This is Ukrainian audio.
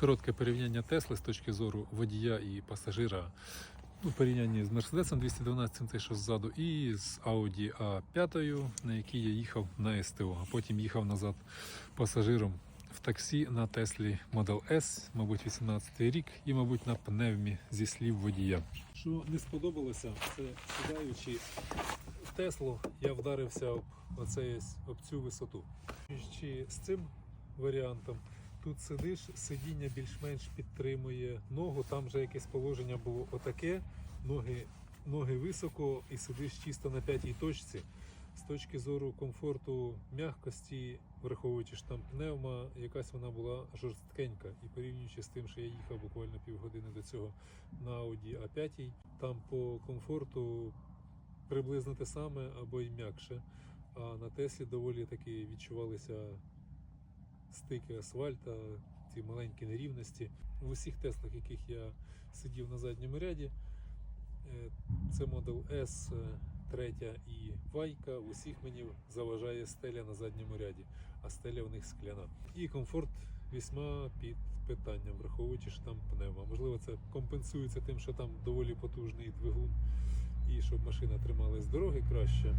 Коротке порівняння Тесли з точки зору водія і пасажира. Ну, порівняння з Мерседесом 212, це що ззаду, і з Audi A5, на якій я їхав на СТО, а потім їхав назад пасажиром в таксі на Теслі Model S, мабуть, 18 рік, і, мабуть, на пневмі зі слів водія. Що не сподобалося, це сідаючи в Теслу, я вдарився об, оцей, об цю висоту. Чи з цим варіантом тут сидиш, сидіння більш-менш підтримує ногу, там вже якесь положення було отаке, ноги, ноги високо і сидиш чисто на п'ятій точці. З точки зору комфорту м'якості, враховуючи що там пневма, якась вона була жорсткенька. І порівнюючи з тим, що я їхав буквально півгодини до цього на Audi A5, там по комфорту приблизно те саме або й м'якше. А на Теслі доволі таки відчувалися стики асфальта, ці маленькі нерівності. В усіх Теслах, яких я сидів на задньому ряді, е, це Model S, е, третя і Вайка. Усіх мені заважає стеля на задньому ряді, а стеля в них скляна. І комфорт весьма під питанням, враховуючи, що там пневма. Можливо, це компенсується тим, що там доволі потужний двигун, і щоб машина трималась дороги краще.